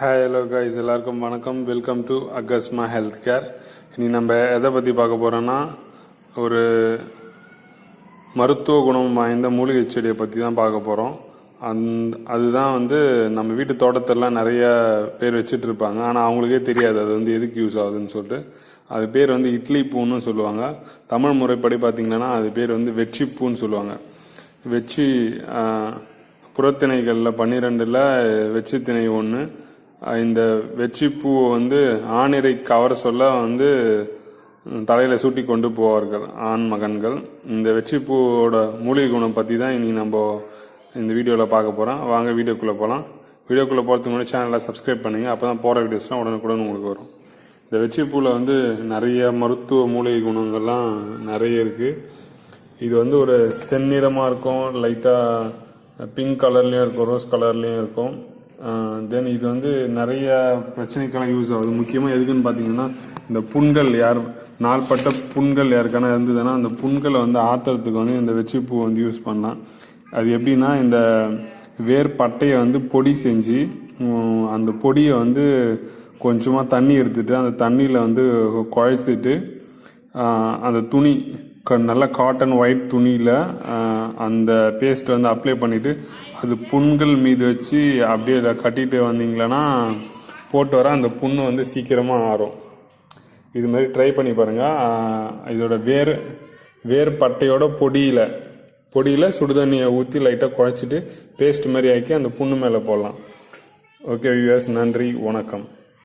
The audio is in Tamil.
ஹாய் ஹலோ கைஸ் எல்லாருக்கும் வணக்கம். Welcome to Agasma health care இனி நம்ம எதை பற்றி பார்க்க போகிறோன்னா ஒரு மருத்துவ குணம் வாய்ந்த மூலிகை செடியை பற்றி தான் பார்க்க போகிறோம் அந் அதுதான் வந்து நம்ம வீட்டு தோட்டத்திலலாம் நிறைய பேர் வச்சுட்டு இருப்பாங்க. ஆனால் அவங்களுக்கே தெரியாது அது வந்து எதுக்கு யூஸ் ஆகுதுன்னு சொல்லிட்டு. அது பேர் வந்து இட்லி பூன்னு சொல்லுவாங்க. தமிழ் முறைப்படி பார்த்திங்கன்னா அது பேர் வந்து வெற்றி பூன்னு சொல்லுவாங்க. வெச்சி புறத்திணைகளில் பன்னிரெண்டில் வெற்றி திணை ஒன்று இந்த வெற்றி பூவை வந்து ஆணிரை கவர சொல்ல வந்து தலையில் சூட்டி கொண்டு போவார்கள் ஆண் மகன்கள். இந்த வெற்றி பூவோட மூலிகை குணம் பற்றி தான் இனி நம்ம இந்த வீடியோவில் பார்க்க போகிறோம் வாங்க வீடியோக்குள்ளே போகலாம் வீடியோக்குள்ளே போகிறதுக்கு முன்னாடி சேனலை சப்ஸ்கிரைப் பண்ணுங்கள் அப்போ தான் போகிற வீடியோஸ்லாம் உடனுக்குடன் உங்களுக்கு வரும். இந்த வெற்றி பூவில் வந்து நிறைய மருத்துவ மூலிகை குணங்கள்லாம் நிறைய இருக்குது இது வந்து ஒரு செந்நிறமாக இருக்கும் லைட்டாக பிங்க் கலர்லேயும் இருக்கும் ரோஸ் கலர்லேயும் இருக்கும். தென் இது வந்து நிறைய பிரச்சனைக்கெல்லாம் யூஸ் ஆகுது. முக்கியமாக எதுக்குன்னு பார்த்தீங்கன்னா இந்த புண்கள் யார் நாள்பட்ட புண்கள் யாருக்கான இருந்ததுன்னா அந்த புண்களை வந்து ஆத்துறதுக்கு வந்து இந்த வெற்றிப்பூ வந்து யூஸ் பண்ணலாம். அது எப்படின்னா இந்த வேர் பட்டையை வந்து பொடி செஞ்சு அந்த பொடியை வந்து கொஞ்சமாக தண்ணி எடுத்துட்டு அந்த தண்ணியில் வந்து குழைச்சிட்டு அந்த துணி நல்ல காட்டன் ஒயிட் துணியில் அந்த பேஸ்ட் வந்து அப்ளை பண்ணிவிட்டு அது புண்கள் மீது வச்சு அப்படியே இதை கட்டிட்டு வந்தீங்களன்னா போட்டு வர அந்த புண்ணு வந்து சீக்கிரமாக ஆறும். இது மாதிரி ட்ரை பண்ணி பாருங்கள் இதோட வேர் வேர் பட்டையோட பொடியில் பொடியில் சுடுதண்ணியை ஊற்றி லைட்டாக குழச்சிட்டு பேஸ்ட் மாதிரி ஆக்கி அந்த புண்ணு மேலே போடலாம். ஓகே யூஎஸ் நன்றி வணக்கம்.